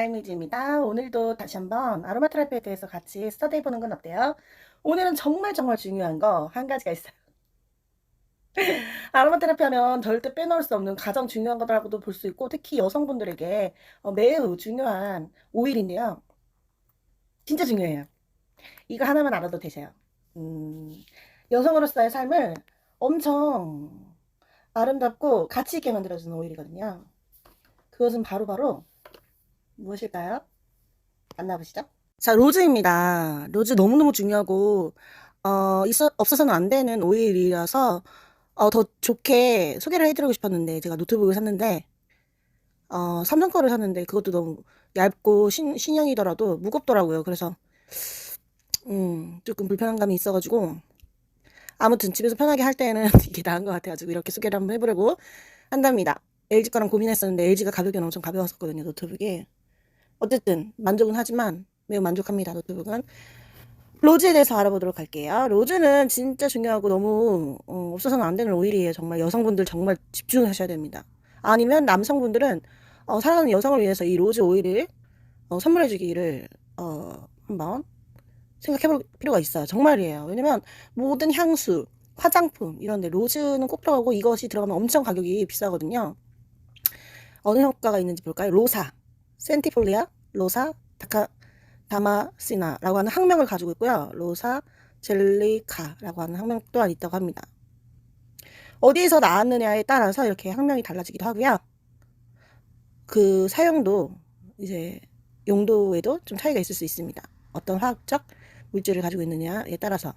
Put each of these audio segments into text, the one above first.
라임리즈입니다. 오늘도 다시 한번 아로마 테라피에 대해서 같이 스터디 해보는 건 어때요? 오늘은 정말 정말 중요한 거 한 가지가 있어요. 아로마 테라피 하면 절대 빼놓을 수 없는 가장 중요한 거라고도 볼 수 있고 특히 여성분들에게 어, 매우 중요한 오일인데요. 진짜 중요해요. 이거 하나만 알아도 되세요. 음, 여성으로서의 삶을 엄청 아름답고 가치 있게 만들어주는 오일이거든요. 그것은 바로바로 무엇일까요? 만나보시죠. 자, 로즈입니다. 로즈 너무너무 중요하고, 어, 있어, 없어서는 안 되는 오일이라서, 어, 더 좋게 소개를 해드리고 싶었는데, 제가 노트북을 샀는데, 어, 삼성 거를 샀는데, 그것도 너무 얇고 신, 신형이더라도 무겁더라고요. 그래서, 음, 조금 불편한 감이 있어가지고, 아무튼 집에서 편하게 할 때는 이게 나은 것 같아가지고, 이렇게 소개를 한번 해보려고 한답니다. LG 거랑 고민했었는데, LG가 가격이 엄청 가벼웠었거든요, 노트북이. 어쨌든 만족은 하지만 매우 만족합니다 노트북은. 로즈에 대해서 알아보도록 할게요. 로즈는 진짜 중요하고 너무 어, 없어서는 안 되는 오일이에요. 정말 여성분들 정말 집중하셔야 됩니다. 아니면 남성분들은 어, 사랑하는 여성을 위해서 이 로즈 오일을 어, 선물해 주기를 어, 한번 생각해 볼 필요가 있어요. 정말이에요. 왜냐면 모든 향수 화장품 이런데 로즈는 꼭 들어가고 이것이 들어가면 엄청 가격이 비싸거든요. 어느 효과가 있는지 볼까요? 로사 센티폴리아, 로사, 다카, 다마시나라고 하는 학명을 가지고 있고요. 로사, 젤리카라고 하는 학명 또한 있다고 합니다. 어디에서 나왔느냐에 따라서 이렇게 학명이 달라지기도 하고요. 그 사용도 이제 용도에도 좀 차이가 있을 수 있습니다. 어떤 화학적 물질을 가지고 있느냐에 따라서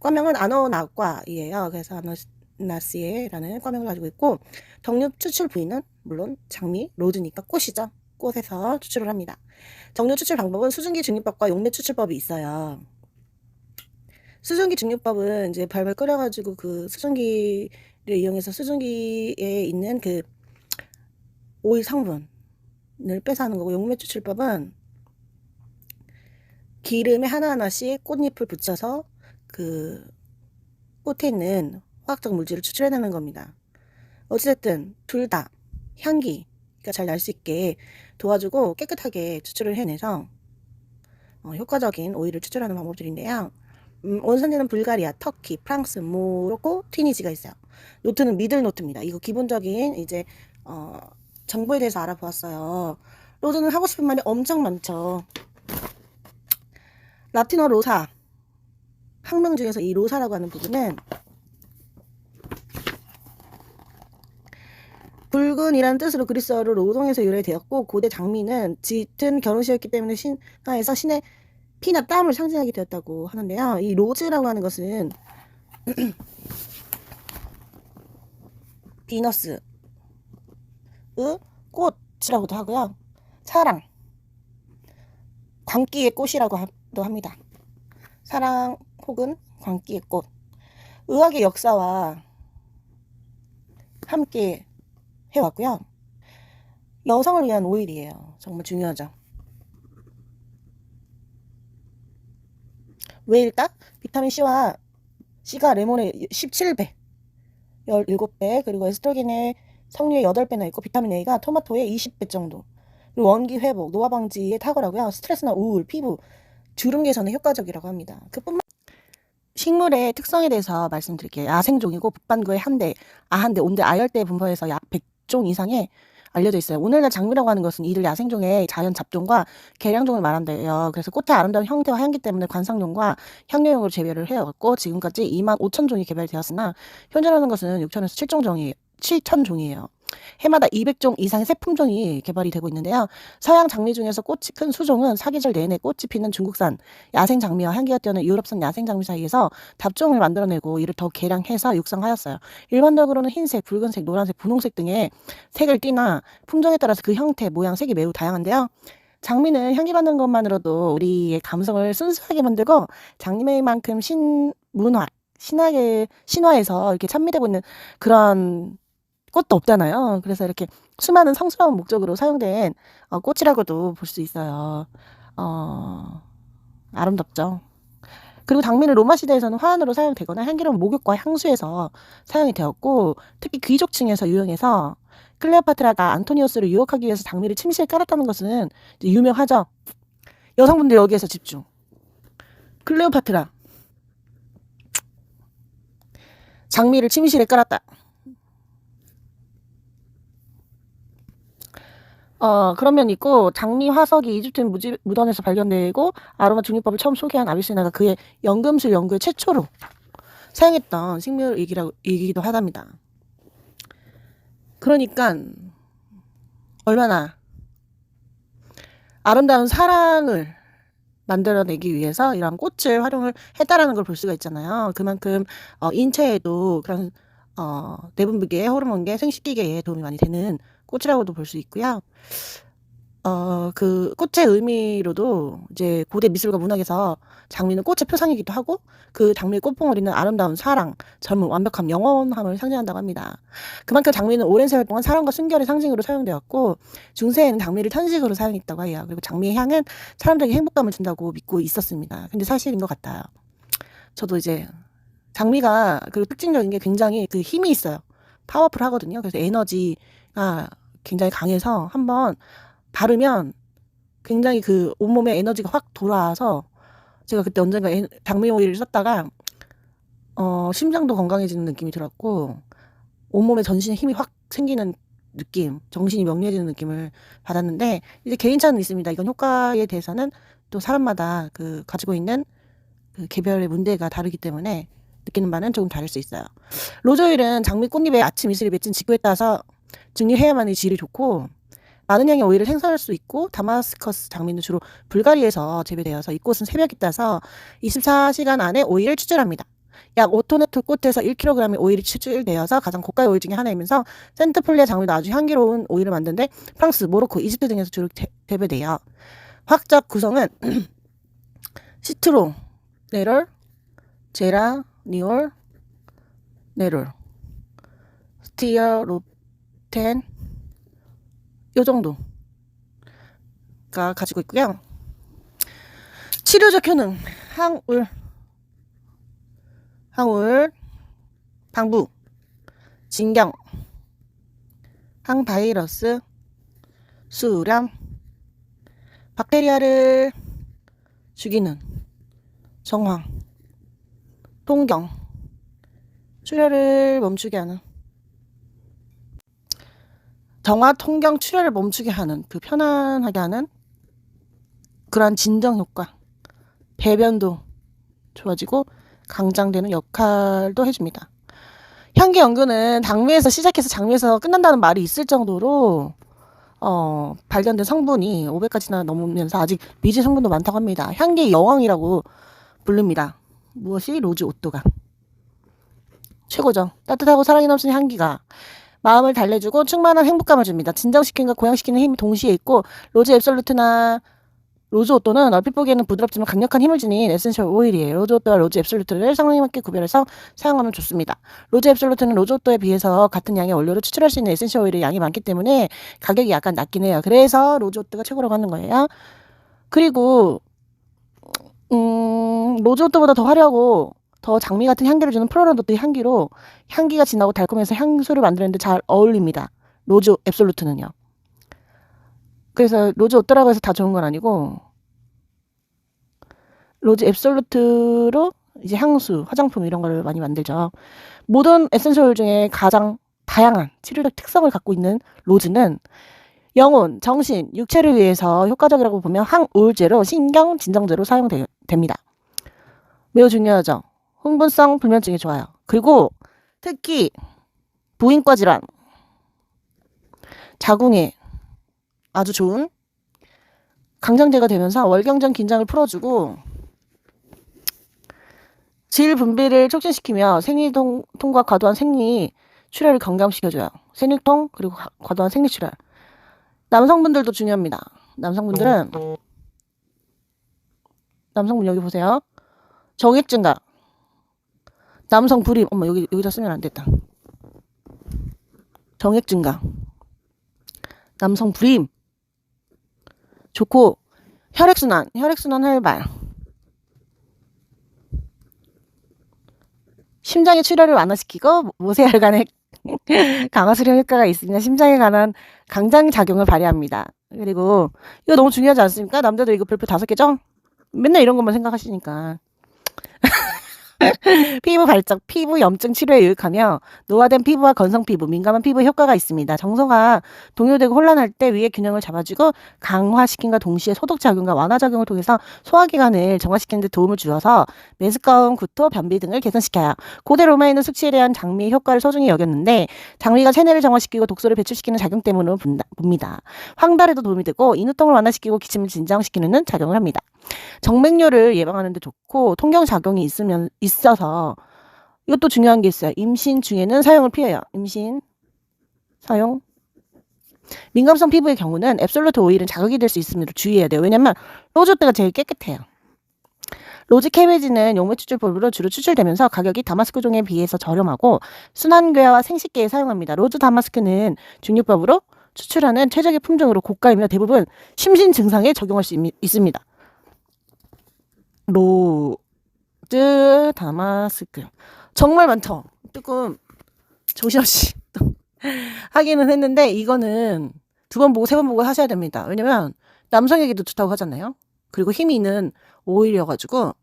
과명은 아노나과이에요. 그래서 아노나시에라는 과명을 가지고 있고 정류 추출 부위는 물론 장미, 로즈니까 꽃이죠. 꽃에서 추출을 합니다. 정류 추출 방법은 수증기 증류법과 용매 추출법이 있어요. 수증기 증류법은 이제 발발 끓여가지고 그 수증기를 이용해서 수증기에 있는 그 오일 성분을 빼서 하는 거고 용매 추출법은 기름에 하나하나씩 꽃잎을 붙여서 그 꽃에 있는 화학적 물질을 추출해내는 겁니다. 어찌됐든 둘 다 향기 가 잘 날 수 있게 도와주고 깨끗하게 추출을 해내서 어, 효과적인 오일을 추출하는 방법들인데요. 음, 원산지는 불가리아, 터키, 프랑스, 모로코, 튀니지가 있어요. 노트는 미들 노트입니다. 이거 기본적인 이제 어, 정보에 대해서 알아보았어요. 로즈는 하고 싶은 말이 엄청 많죠. 라틴어 로사 학명 중에서 이 로사라고 하는 부분은 붉은이라는 뜻으로 그리스어로 로동에서 유래되었고 고대 장미는 짙은 결혼시였기 때문에 신화에서 신의 피나 땀을 상징하게 되었다고 하는데요. 이 로즈라고 하는 것은 비너스의 꽃이라고도 하고요. 사랑, 광기의 꽃이라고 도 합니다. 사랑 혹은 광기의 꽃. 의학의 역사와 함께 해왔고요. 여성을 위한 오일이에요. 정말 중요하죠. 왜일까? 비타민 C와 C가 레몬의 17배, 17배, 그리고 에스트로겐의 성류의 8배나 있고 비타민 A가 토마토의 20배 정도. 그리고 원기 회복, 노화 방지에 탁월하고요. 스트레스나 우울, 피부, 주름 개선에 효과적이라고 합니다. 그뿐만 식물의 특성에 대해서 말씀드릴게요. 야생종이고 북반구의 한대, 아한대, 온대, 아열대 분포에서 약 100 종 이상의 알려져 있어요. 오늘날 장미라고 하는 것은 이들 야생종의 자연 잡종과 개량종을 말한대요. 그래서 꽃의 아름다운 형태와 향기 때문에 관상용과 향료용으로 재배를 해왔고 지금까지 2만 5천 종이 개발되었으나 현존하는 것은 6천에서 7종 종이 7천 종이에요. 해마다 200종 이상의 새품종이 개발이 되고 있는데요. 서양 장미 중에서 꽃이 큰 수종은 사계절 내내 꽃이 피는 중국산 야생 장미와 향기가 뛰어난 유럽산 야생 장미 사이에서 답종을 만들어내고 이를 더 개량해서 육성하였어요. 일반적으로는 흰색, 붉은색, 노란색, 분홍색 등의 색을 띠나 품종에 따라서 그 형태, 모양, 색이 매우 다양한데요. 장미는 향기 받는 것만으로도 우리의 감성을 순수하게 만들고 장미만큼 신문화, 신화의 신화에서 이렇게 찬미되고 있는 그런 꽃도 없잖아요. 그래서 이렇게 수많은 성스러운 목적으로 사용된 어, 꽃이라고도 볼 수 있어요. 어, 아름답죠. 그리고 당면은 로마 시대에서는 화환으로 사용되거나 향기로운 목욕과 향수에서 사용이 되었고 특히 귀족층에서 유용해서 클레오파트라가 안토니오스를 유혹하기 위해서 장미를 침실에 깔았다는 것은 유명하죠. 여성분들 여기에서 집중. 클레오파트라. 장미를 침실에 깔았다. 어, 그런 면이 있고, 장미 화석이 이집트 무지, 무덤에서 발견되고, 아로마 중립법을 처음 소개한 아비시나가 그의 연금술 연구에 최초로 사용했던 식물이기도 하답니다. 그러니까, 얼마나 아름다운 사랑을 만들어내기 위해서 이런 꽃을 활용을 했다라는 걸 볼 수가 있잖아요. 그만큼 어, 인체에도 그런 어, 내분비계, 호르몬계, 생식기계에 도움이 많이 되는 꽃이라고도 볼 수 있고요. 어, 그 꽃의 의미로도 이제 고대 미술과 문학에서 장미는 꽃의 표상이기도 하고 그 장미의 꽃봉오리는 아름다운 사랑, 젊음, 완벽함, 영원함을 상징한다고 합니다. 그만큼 장미는 오랜 세월 동안 사랑과 순결의 상징으로 사용되었고 중세에는 장미를 탄식으로 사용했다고 해요. 그리고 장미의 향은 사람들에게 행복감을 준다고 믿고 있었습니다. 근데 사실인 것 같아요. 저도 이제 장미가 그 특징적인 게 굉장히 그 힘이 있어요. 파워풀 하거든요. 그래서 에너지가 굉장히 강해서 한번 바르면 굉장히 그 온몸에 에너지가 확 돌아와서 제가 그때 언젠가 에- 장미 오일을 썼다가 어, 심장도 건강해지는 느낌이 들었고 온몸에 전신에 힘이 확 생기는 느낌, 정신이 명료해지는 느낌을 받았는데 이제 개인차는 있습니다. 이건 효과에 대해서는 또 사람마다 그 가지고 있는 그 개별의 문제가 다르기 때문에 느끼는 바는 조금 다를 수 있어요. 로즈오일은 장미 꽃잎에 아침 이슬이 맺힌 직후에 따서 증류해야만이 질이 좋고 많은 양의 오일을 생산할 수 있고 다마스커스 장미는 주로 불가리에서 재배되어서 이 꽃은 새벽에 따서 24시간 안에 오일을 추출합니다. 약 5톤의 꽃에서 1kg의 오일이 추출되어서 가장 고가의 오일 중에 하나이면서 센트폴리아 장미도 아주 향기로운 오일을 만드는데 프랑스, 모로코, 이집트 등에서 주로 재- 재배돼요. 화학적 구성은 시트로, 네롤, 제라, 니올, 네롤, 스티어로 텐요 정도가 가지고 있고요. 치료적 효능. 항울. 항울. 방부. 진경. 항바이러스. 수렴 박테리아를 죽이는. 정황. 통경. 출혈을 멈추게 하는 정화 통경 출혈을 멈추게 하는 그 편안하게 하는 그러한 진정 효과 배변도 좋아지고 강장되는 역할도 해줍니다. 향기 연구는 장미에서 시작해서 장미에서 끝난다는 말이 있을 정도로 어, 발견된 성분이 500가지나 넘으면서 아직 미지 성분도 많다고 합니다. 향기 여왕이라고 부릅니다. 무엇이 로즈 오또가 최고죠. 따뜻하고 사랑이 넘치는 향기가 마음을 달래주고 충만한 행복감을 줍니다. 진정시키는가 고양시키는 힘이 동시에 있고 로즈 앱솔루트나 로즈 오또는 얼핏 보기에는 부드럽지만 강력한 힘을 지닌 에센셜 오일이에요. 로즈 오또와 로즈 앱솔루트를 상황에 구별해서 사용하면 좋습니다. 로즈 앱솔루트는 로즈 오또에 비해서 같은 양의 원료를 추출할 수 있는 에센셜 오일의 양이 많기 때문에 가격이 약간 낮긴 해요. 그래서 로즈 오또가 최고라고 하는 거예요. 그리고 음, 로즈 오또보다 더 화려하고 더 장미 같은 향기를 주는 프로란 도트의 향기로 향기가 진하고 달콤해서 향수를 만드는데 잘 어울립니다. 로즈 앱솔루트는요. 그래서 로즈 오또라고 해서 다 좋은 건 아니고 로즈 앱솔루트로 이제 향수, 화장품 이런 걸 많이 만들죠. 모든 에센셜 중에 가장 다양한 치료적 특성을 갖고 있는 로즈는 영혼, 정신, 육체를 위해서 효과적이라고 보면 항우울제로 신경 진정제로 사용됩니다. 매우 중요하죠. 흥분성 불면증이 좋아요. 그리고 특히 부인과 질환, 자궁에 아주 좋은 강장제가 되면서 월경전 긴장을 풀어주고 질 분비를 촉진시키며 생리통과 과도한 생리 출혈을 경감시켜줘요. 생리통 그리고 과- 과도한 생리 출혈. 남성분들도 중요합니다. 남성분들은 남성분 여기 보세요. 정액 증가. 남성 불임. 어머 여기 여기다 쓰면 안 됐다. 정액 증가. 남성 불임. 좋고 혈액순환, 혈액순환 활발. 심장의 출혈을 완화시키고 모세혈관의 강화 수량 효과가 있으며 심장에 관한 강장 작용을 발휘합니다. 그리고 이거 너무 중요하지 않습니까? 남자들 이거 별표 다섯 개죠? 맨날 이런 것만 생각하시니까. 피부 발작, 피부 염증 치료에 유익하며 노화된 피부와 건성 피부, 민감한 피부에 효과가 있습니다. 정서가 동요되고 혼란할 때 위의 균형을 잡아주고 강화시킨과 동시에 소독 작용과 완화 작용을 통해서 소화 기관을 정화시키는 데 도움을 주어서 메스꺼움, 구토, 변비 등을 개선시켜요. 고대 로마에는 숙취에 대한 장미의 효과를 소중히 여겼는데 장미가 체내를 정화시키고 독소를 배출시키는 작용 때문으로 본다- 봅니다. 황달에도 도움이 되고 인후통을 완화시키고 기침을 진정시키는 작용을 합니다. 정맥류를 예방하는 데 좋고 통경 작용이 있으면 있 어서 이것도 중요한 게 있어요. 임신 중에는 사용을 피해요. 임신 사용 민감성 피부의 경우는 앱솔루트 오일은 자극이 될 수 있음을 주의해야 돼요. 왜냐면 로즈때가 제일 깨끗해요. 로즈 캐베지는 용매 추출법으로 주로 추출되면서 가격이 다마스크 종에 비해서 저렴하고 순환괴와 생식계에 사용합니다. 로즈 다마스크는 중류법으로 추출하는 최적의 품종으로 고가이며 대부분 심신 증상에 적용할 수 있, 있습니다. 로 즈 다마스크 정말 많죠. 조금 조심없이 또 하기는 했는데 이거는 두 번 보고 세 번 보고 하셔야 됩니다. 왜냐면 남성에게도 좋다고 하잖아요. 그리고 힘이 있는 오일이어가지고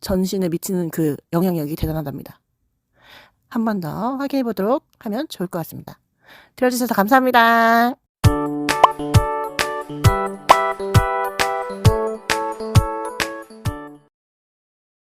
전신에 미치는 그 영향력이 대단하답니다. 한 번 더 확인해 보도록 하면 좋을 것 같습니다. 들어주셔서 감사합니다.